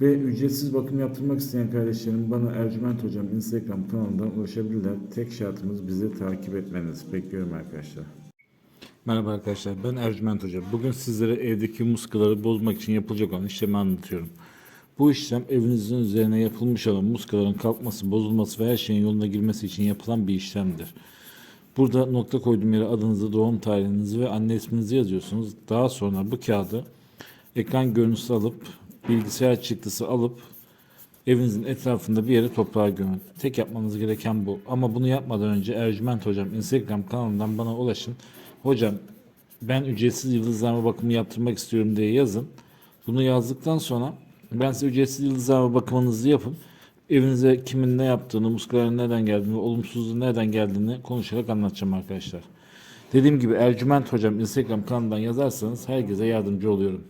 Ve ücretsiz bakım yaptırmak isteyen kardeşlerim bana Ercüment Hocam Instagram kanalından ulaşabilirler. Tek şartımız bizi takip etmeniz. Bekliyorum arkadaşlar. Merhaba arkadaşlar ben Ercüment Hocam. Bugün sizlere evdeki muskaları bozmak için yapılacak olan işlemi anlatıyorum. Bu işlem evinizin üzerine yapılmış olan muskaların kalkması, bozulması ve her şeyin yoluna girmesi için yapılan bir işlemdir. Burada nokta koyduğum yere adınızı, doğum tarihinizi ve anne isminizi yazıyorsunuz. Daha sonra bu kağıdı ekran görüntüsü alıp bilgisayar çıktısı alıp evinizin etrafında bir yere toprağa gömün. Tek yapmanız gereken bu. Ama bunu yapmadan önce Ercüment Hocam Instagram kanalından bana ulaşın. Hocam ben ücretsiz yıldızlama bakımı yaptırmak istiyorum diye yazın. Bunu yazdıktan sonra ben size ücretsiz yıldızlama bakımınızı yapın. Evinize kimin ne yaptığını, muskaların nereden geldiğini, olumsuzluğun nereden geldiğini konuşarak anlatacağım arkadaşlar. Dediğim gibi Ercüment Hocam Instagram kanalından yazarsanız herkese yardımcı oluyorum.